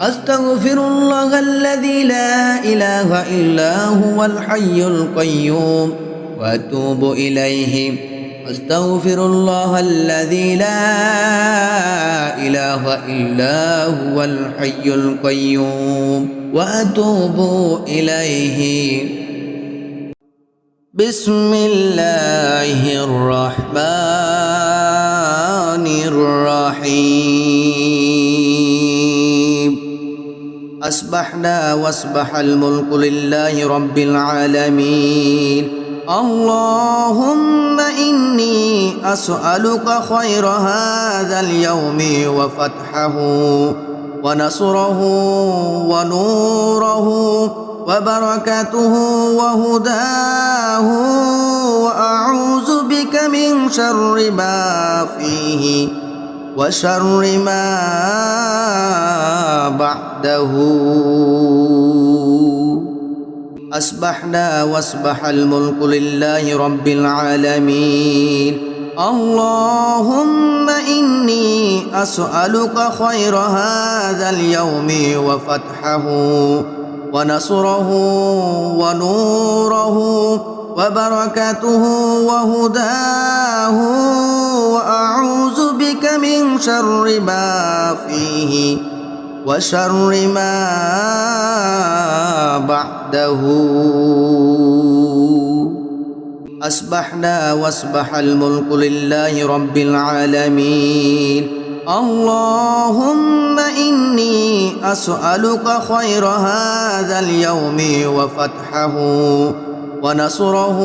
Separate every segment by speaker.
Speaker 1: أستغفر الله الذي لا إله إلا هو الحي القيوم وأتوب إليه. أستغفر الله الذي لا إله إلا هو الحي القيوم وأتوب إليه. بسم الله الرحمن الرحيم. أصبحنا وأصبح الملك لله رب العالمين. اللهم إني أسألك خير هذا اليوم وفتحه ونصره ونوره وبركته وهداه. وأعوذ بك من شر ما فيه وشر ما بعده أصبحنا وأصبح الملك لله رب العالمين. اللهم إني أسألك خير هذا اليوم وفتحه ونصره ونوره وبركته وهداه. وأعوذ بك من شر ما فيه. وشر ما بعده. أصبحنا وأصبح الملك لله رب العالمين. اللهم إني أسألك خير هذا اليوم وفتحه ونصره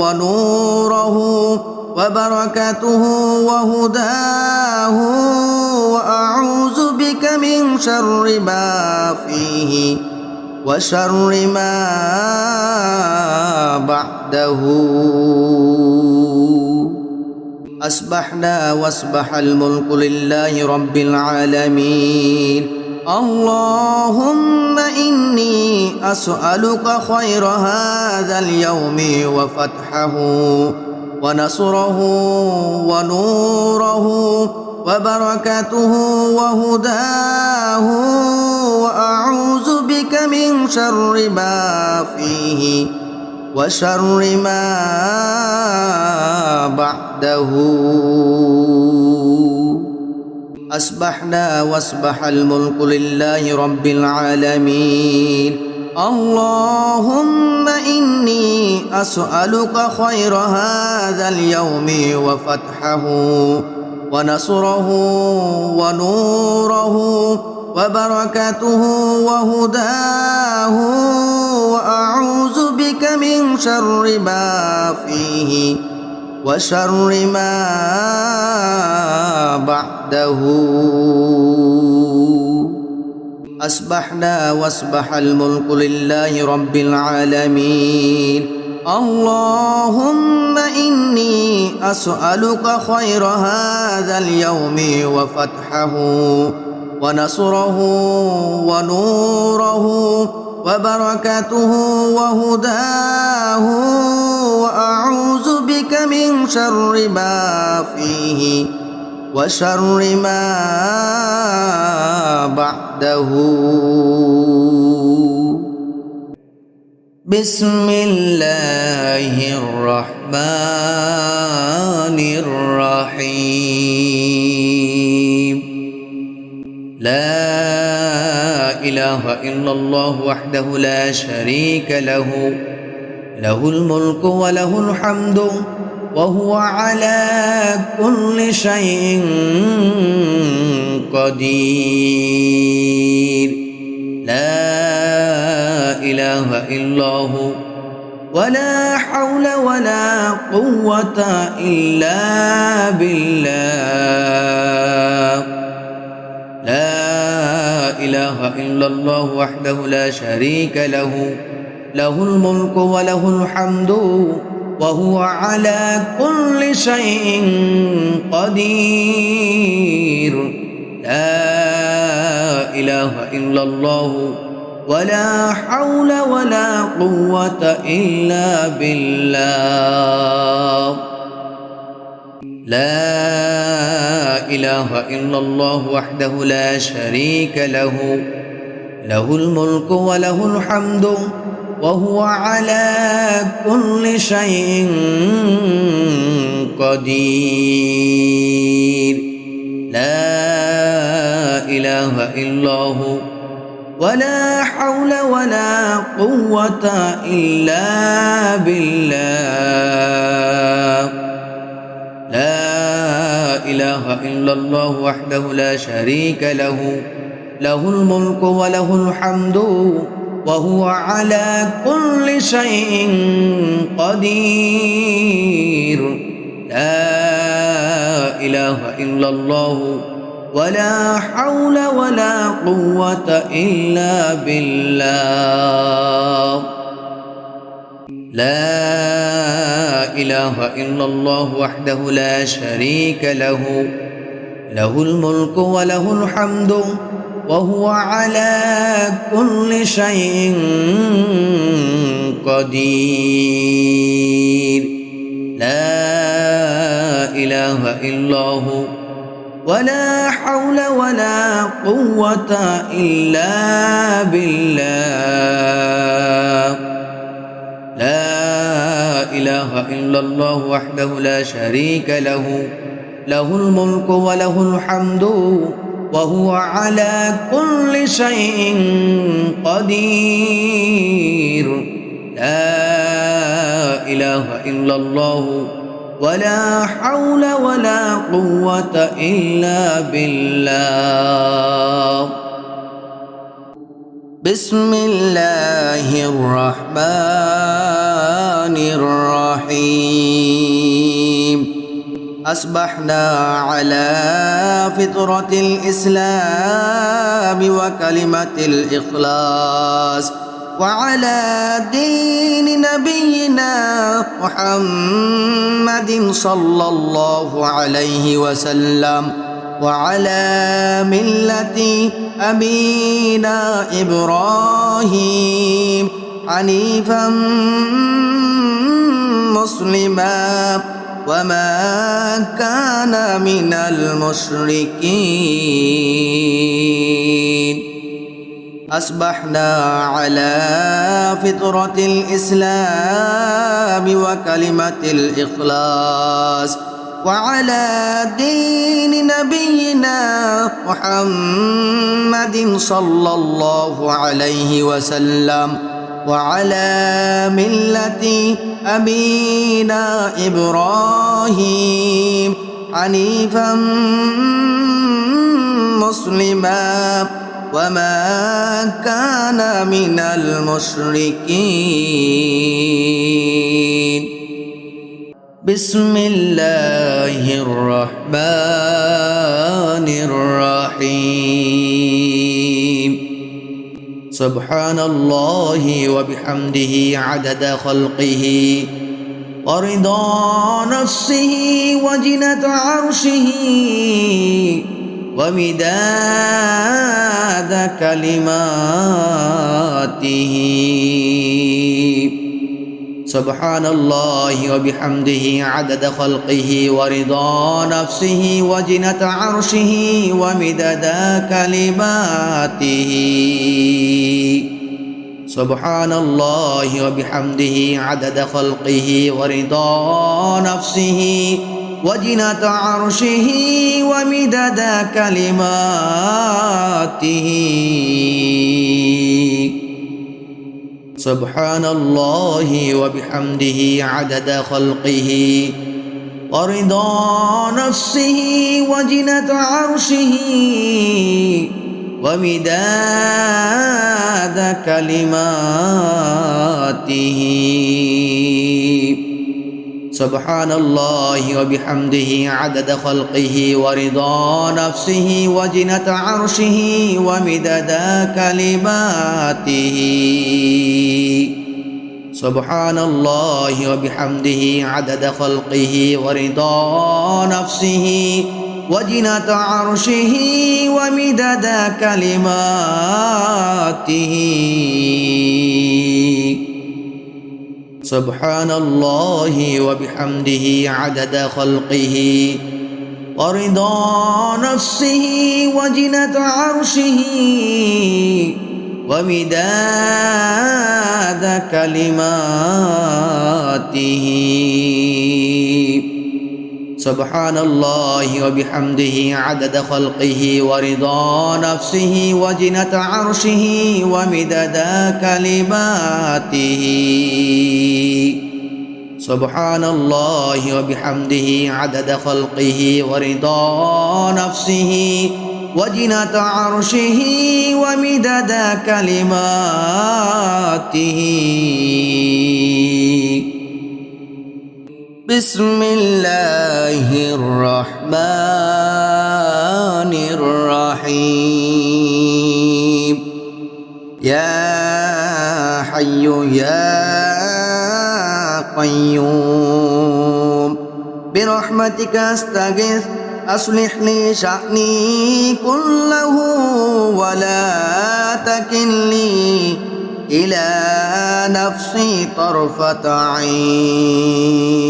Speaker 1: ونوره وبركته وهداه. وأعوذ بك من شر ما فيه وشر ما بعده. أصبحنا وأصبح الملك لله رب العالمين. اللهم إني أسألك خير هذا اليوم وفتحه ونصره ونوره وبركته وهداه وأعوذ بك من شر ما فيه وشر ما بعده. أصبحنا وأصبح الملك لله رب العالمين. اللهم إني أسألك خير هذا اليوم وفتحه. ونصره ونوره وبركته وهداه وأعوذ بك من شر ما فيه وشر ما بعده. أصبحنا وأصبح الملك لله رب العالمين. اللهم إني أسألك خير هذا اليوم وفتحه ونصره ونوره وبركته وهداه وأعوذ بك من شر ما فيه وشر ما بعده بسم الله الرحمن الرحيم. لا إله إلا الله وحده لا شريك له. له الملك وله الحمد وهو على كل شيء قدير. لا إله إلا هو. ولا حول ولا قوة إلا بالله. لا إله إلا الله وحده لا شريك له. له الملك وله الحمد وهو على كل شيء قدير. لا إله إلا الله ولا حول ولا قوة إلا بالله. لا إله إلا الله وحده لا شريك له. له الملك وله الحمد وهو على كل شيء قدير. لا إله إلا هو ولا حول ولا قوة إلا بالله. لا إله إلا الله وحده لا شريك له له الملك وله الحمد وهو على كل شيء قدير. لا إله إلا الله ولا حول ولا قوة إلا بالله. لا إله إلا الله وحده لا شريك له. له الملك وله الحمد وهو على كل شيء قدير. لا إله إلا هو ولا حول ولا قوة إلا بالله. لا إله إلا الله وحده لا شريك له. له الملك وله الحمد وهو على كل شيء قدير. لا إله إلا الله ولا حول ولا قوة إلا بالله. بسم الله الرحمن الرحيم. أصبحنا على فطرة الإسلام وكلمة الإخلاص. وعلى دين نبينا محمد صلى الله عليه وسلم وعلى ملة أبينا إبراهيم حنيفا مسلما وما كان من المشركين. أصبحنا على فطرة الإسلام وكلمة الإخلاص. وعلى دين نبينا محمد صلى الله عليه وسلم. وعلى ملة أبينا إبراهيم حنيفا مسلما. وما كان من المشركين. بسم الله الرحمن الرحيم. سبحان الله وبحمده عدد خلقه ورضا نفسه وجنة عرشه ومداد كلماته. سبحان الله وبحمده عدد خلقه ورضا نفسه وجنة عرشه ومدد كلماته. سبحان الله وبحمده عدد خلقه ورضا نفسه وجنة عرشه ومدد كلماته. سبحان الله وبحمده عدد خلقه ورضا نفسه وجنة عرشه ومداد كلماته. سبحان الله وبحمده عدد خلقه ورضا نفسه وجنة عرشه ومدد كلماته. سبحان الله وبحمده عدد خلقه ورضا نفسه وجنة عرشه ومدد كلماته. سبحان الله وبحمده عدد خلقه ورضا نفسه وجنة عرشه ومداد كلماته. سبحان الله وبحمده عدد خلقه ورضا نفسه وجنة عرشه ومدد كلماته. سبحان الله وبحمده عدد خلقه ورضا نفسه وجنة عرشه ومدد كلماته. بسم الله الرحمن الرحيم. يا حي يا قيوم. برحمتك أستغيث أصلح لي شأني كله ولا تكلني. إلى نفسي طرفة عين.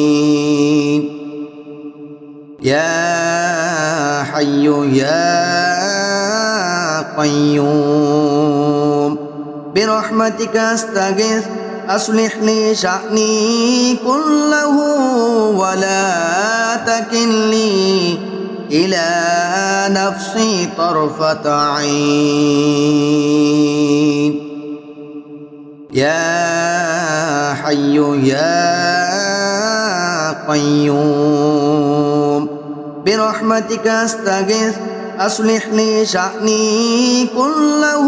Speaker 1: يا حي يا قيوم برحمتك أستغيث أصلح لي شأني كله ولا تكلني إلى نفسي طرفة عين. يا حي يا قيوم برحمتك أستغيث أصلح لي شأني كله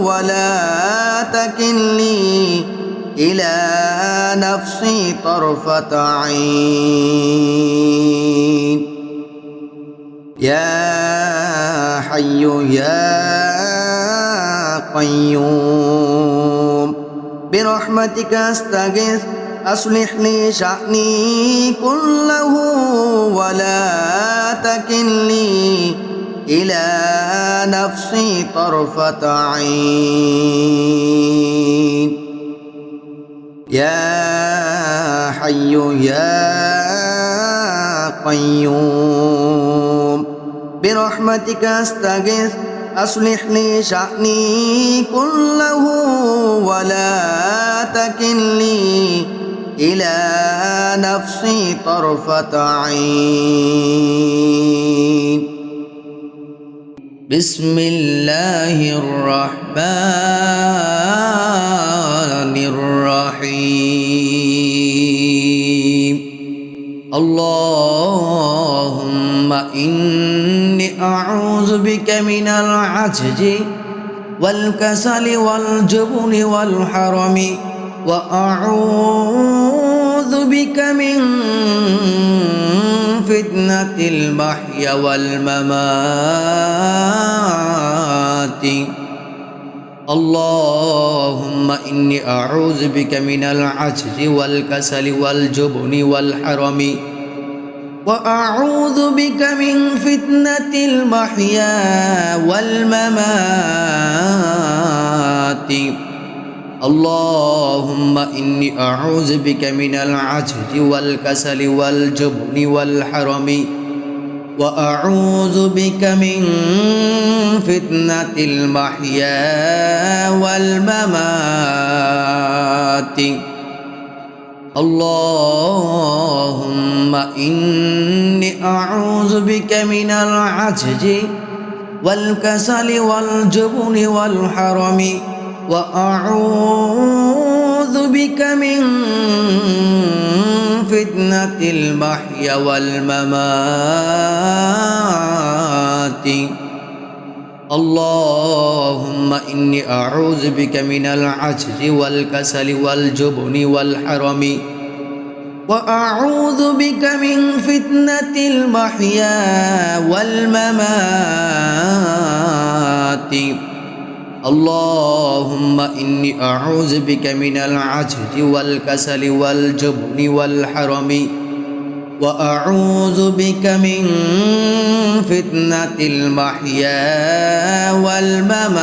Speaker 1: ولا تكلني إلى نفسي طرفة عين. يا حي يا قيوم برحمتك أستغيث أصلح لي شأني كله ولا تكلني إلى نفسي طرفة عين. يا حي يا قيوم برحمتك أستغيث أصلح لي شأني كله ولا تكلني إلى نفسي طرفة عين. بسم الله الرحمن الرحيم. اللهم إني أعوذ بك من العجز والكسل والجبن والحرم وأعوذ بك من فتنة المحيا والممات. اللهم إني أعوذ بك من العجز والكسل والجبن والحرم وأعوذ بك من فتنة المحيا والممات. اللهم إني أعوذ بك من العجز والكسل والجبن والحرم. وأعوذ بك من فتنة المحيا والممات. اللهم إني أعوذ بك من العجز والكسل والجبن والحرم وأعوذ بك من فتنة المحيا والممات اللهم إني أعوذ بك من العجز والكسل والجبن والحرم وأعوذ بك من فتنة المحيا والممات اللهم إني أعوذ بك من العجز والكسل والجبن والحرم وأعوذ بك من فتنة المحيا والممات.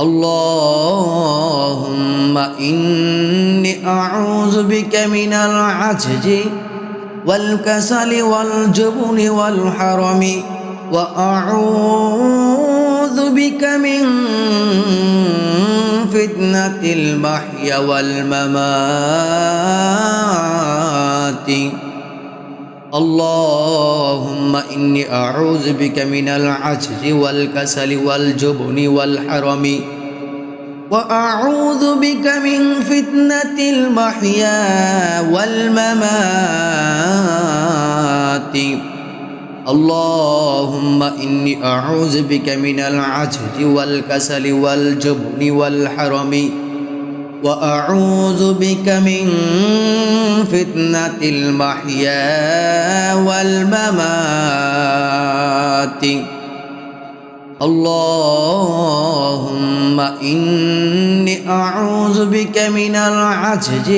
Speaker 1: اللهم إني أعوذ بك من العجز والكسل والجبن والحرم. وأعوذ بك من فتنة المحيا والممات. اللهم إني أعوذ بك من العجز والكسل والجبن والحرم. وأعوذ بك من فتنة المحيا والممات. اللهم إني أعوذ بك من العجز والكسل والجبن والحرم. وأعوذ بك من فتنة المحيا والممات. اللهم إني أعوذ بك من العجز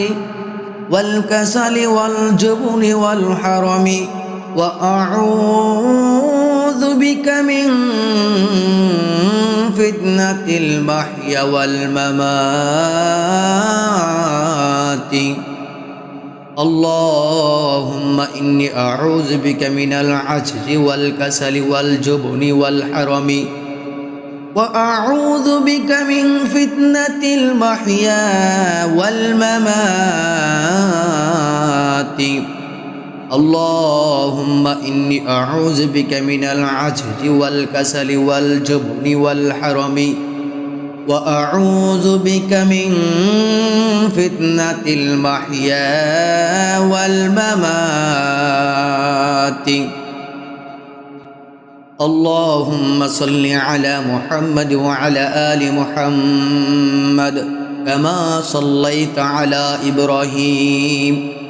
Speaker 1: والكسل والجبن والحرم. وأعوذ بك من فتنة المحيا والممات. اللهم إني أعوذ بك من العجز والكسل والجبن والحرم. وأعوذ بك من فتنة المحيا والممات. اللهم إني أعوذ بك من العجز والكسل والجبن والحرم وأعوذ بك من فتنة المحيا والممات. اللهم صل على محمد وعلى آل محمد كما صليت على إبراهيم.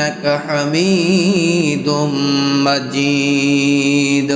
Speaker 1: إنك حميد مجيد.